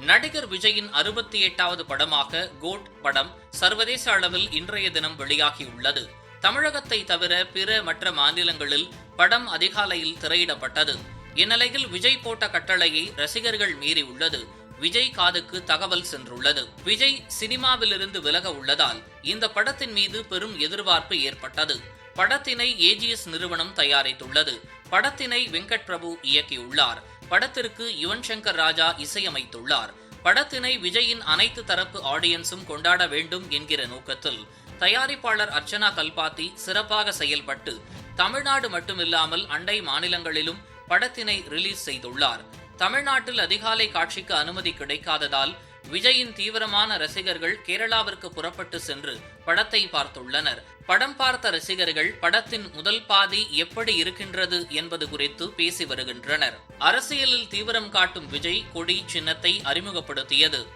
நடிகர் விஜயின் அறுபத்தி எட்டாவது படமாக கோட் படம் சர்வதேச அளவில் இன்றைய தினம் வெளியாகியுள்ளது. தமிழகத்தை தவிர பிற மற்ற மாநிலங்களில் படம் அதிகாலையில் திரையிடப்பட்டது. இந்நிலையில் விஜய் போட்ட கட்டளையை ரசிகர்கள் மீறியுள்ளது. விஜய் காதுக்கு தகவல் சென்றுள்ளது. விஜய் சினிமாவிலிருந்து விலக உள்ளதால் இந்த படத்தின் மீது பெரும் எதிர்பார்ப்பு ஏற்பட்டது. படத்தினை ஏஜிஎஸ் நிறுவனம் தயாரித்துள்ளது. படத்தினை வெங்கட் பிரபு இயக்கியுள்ளார். படத்திற்கு யுவன் சங்கர் ராஜா இசையமைத்துள்ளார். படத்தினை விஜயின் அனைத்து தரப்பு ஆடியன்ஸும் கொண்டாட வேண்டும் என்கிற நோக்கத்தில் தயாரிப்பாளர் அர்ச்சனா கல்பாத்தி சிறப்பாக செயல்பட்டு தமிழ்நாடு மட்டுமில்லாமல் அண்டை மாநிலங்களிலும் படத்தினை ரிலீஸ் செய்துள்ளார். தமிழ்நாட்டில் அதிகாலை காட்சிக்கு அனுமதி கிடைக்காததால் விஜயின் தீவிரமான ரசிகர்கள் கேரளாவிற்கு புறப்பட்டு சென்று படத்தை பார்த்துள்ளனர். படம் பார்த்த ரசிகர்கள் படத்தின் முதல் பாதி எப்படி இருக்கின்றது என்பது குறித்து பேசி வருகின்றனர். அரசியலில் தீவிரம் காட்டும் விஜய் கொடி சின்னத்தை அறிமுகப்படுத்தியது.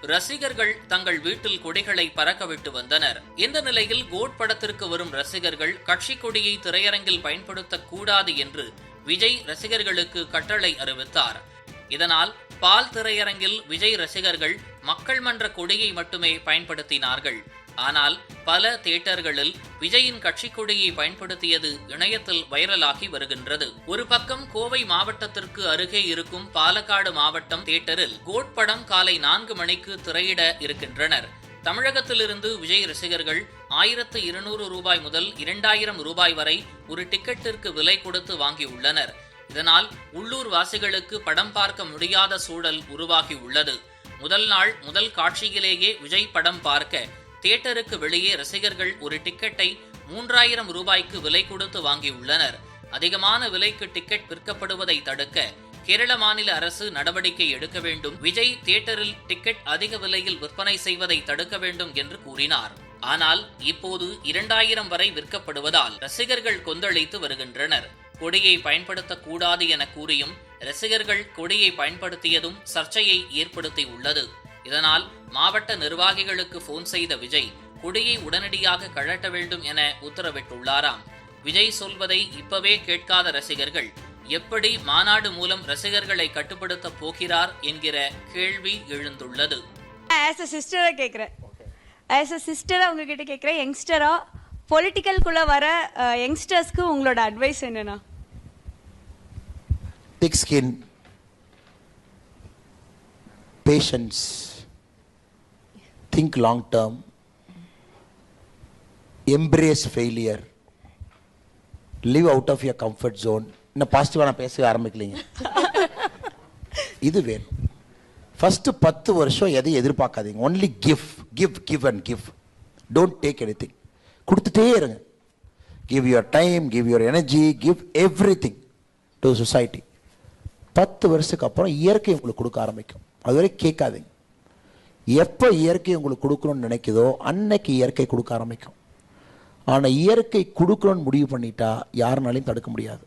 ரசிகர்கள் தங்கள் வீட்டில் கொடிகளை பறக்கவிட்டு வந்தனர். இந்த நிலையில் கோட் படத்திற்கு வரும் ரசிகர்கள் கட்சி கொடியை திரையரங்கில் பயன்படுத்தக்கூடாது என்று விஜய் ரசிகர்களுக்கு கட்டளை அறிவித்தார். இதனால் பால் திரையரங்கில் விஜய் ரசிகர்கள் மக்கள் மன்ற கொடியை மட்டுமே பயன்படுத்தினார்கள். ஆனால் பல தியேட்டர்களில் விஜயின் கட்சி கொடியை பயன்படுத்தியது இணையத்தில் வைரலாகி வருகின்றது. ஒரு பக்கம் கோவை மாவட்டத்திற்கு அருகே இருக்கும் பாலக்காடு மாவட்டம் தியேட்டரில் கோட் படம் காலை நான்கு மணிக்கு திரையிட இருக்கின்றனர். தமிழகத்திலிருந்து விஜய் ரசிகர்கள் ஆயிரத்து இருநூறு ரூபாய் முதல் இரண்டாயிரம் ரூபாய் வரை ஒரு டிக்கெட்டிற்கு விலை கொடுத்து வாங்கியுள்ளனர். இதனால் உள்ளூர் வாசிகளுக்கு படம் பார்க்க முடியாத சூழல் உருவாகி உள்ளது. முதல் நாள் முதல் காட்சியிலேயே விஜய் படம் பார்க்க தியேட்டருக்கு வெளியே ரசிகர்கள் ஒரு டிக்கெட்டை மூன்றாயிரம் ரூபாய்க்கு விலை கொடுத்து வாங்கியுள்ளனர். அதிகமான விலைக்கு டிக்கெட் விற்கப்படுவதை தடுக்க கேரள மாநில அரசு நடவடிக்கை எடுக்க வேண்டும். விஜய் தியேட்டரில் டிக்கெட் அதிக விலையில் விற்பனை செய்வதை தடுக்க வேண்டும் என்று கூறினார். ஆனால் இப்போது இரண்டாயிரம் வரை விற்கப்படுவதால் ரசிகர்கள் கொந்தளித்து வருகின்றனர். கொடியை பயன்படுத்தக்கூடாது என கூறியும் ரசிகர்கள் கொடியை பயன்படுத்தியதும் சர்ச்சையை ஏற்படுத்தி உள்ளது இதனால் மாவட்ட நிர்வாகிகளுக்கு போன் செய்த விஜய் கொடியை உடனடியாக கழட்ட வேண்டும் என உத்தரவிட்டுள்ளாராம். விஜய் சொல்வதை இப்பவே கேட்காத ரசிகர்கள் எப்படி மாநாடு மூலம் ரசிகர்களை கட்டுப்படுத்த போகிறார் என்கிற கேள்வி எழுந்துள்ளது. ஆஸ் அ சிஸ்டரா கேட்குறேன். ஆஸ் அ சிஸ்டராக உங்ககிட்ட கேட்குறேன். யங்ஸ்டரா பொலிட்டிக்கல்குள்ளே வர யங்ஸ்டர்ஸ்க்கு உங்களோட அட்வைஸ் என்னன்னா? Thick skin, patience, think long term, embrace failure, live out of your comfort zone. இன்னும் பாசிட்டிவாக நான் பேசவே ஆரம்பிக்கலைங்க. இது வேணும். ஃபஸ்ட்டு பத்து வருஷம் எதையும் எதிர்பார்க்காதீங்க. Only give give give and give don't take anything கொடுத்துட்டே இருங்க. Give your time give your energy give everything to society பத்து வருஷத்துக்கு அப்புறம் இயற்கை உங்களுக்கு கொடுக்க ஆரம்பிக்கும். அதுவரை கேட்காதீங்க. எப்போ இயற்கை உங்களுக்கு கொடுக்கணும்னு நினைக்குதோ அன்னைக்கு இயற்கை கொடுக்க ஆரம்பிக்கும். ஆனால் இயற்கை கொடுக்கணும்னு முடிவு பண்ணிட்டா யாருனாலையும் தடுக்க முடியாது.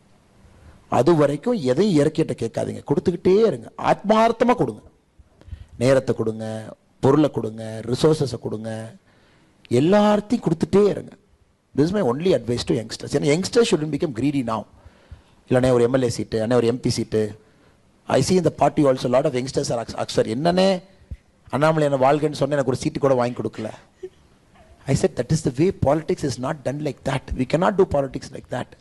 அது வரைக்கும் எதையும் இயற்கையிட்ட கேட்காதீங்க. கொடுத்துக்கிட்டே இருங்க. ஆத்மார்த்தமாக கொடுங்க. நேரத்தை கொடுங்க பொருளை கொடுங்க ரிசோர்ஸஸை கொடுங்க எல்லாத்தையும் கொடுத்துட்டே இருங்க. This my only advice to youngsters ஏன்னா youngsters shouldn't become greedy now இல்லைண்ணே ஒரு எம்எல்ஏ சீட்டு அண்ணே ஒரு எம்பி சீட்டு ஐ சி இந்த party also lot of youngsters are Axar என்னன்னே அண்ணாமலை என்ன வாழ்க்கைன்னு சொன்ன எனக்கு ஒரு சீட்டு கூட வாங்கி கொடுக்கல. I said that is the way politics is not done like that we cannot do politics like that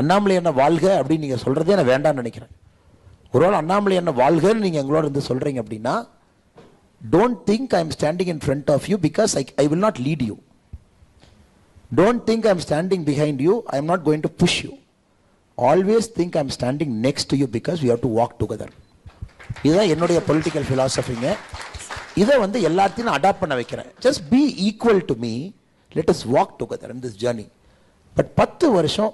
Annamalai என்ன வாழ்க அப்படின்னு நீங்கள் சொல்கிறதே நான் வேண்டாம்னு நினைக்கிறேன். ஒருவேளை அண்ணாமலை என்ன வாழ்கன்னு நீங்கள் எங்களோட இருந்து சொல்கிறீங்க அப்படின்னா don't think I am standing in front of you because I I will not lead you don't think I am standing behind you I am not going to push you always think I am standing next to you because you have to walk together இதுதான் என்னுடைய political ஃபிலாசபிங்க இதை வந்து எல்லாத்தையும் நான் adapt பண்ண வைக்கிறேன். Just be equal to me let us walk together in this journey but பத்து வருஷம்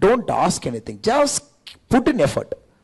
don't ask anything just put in effort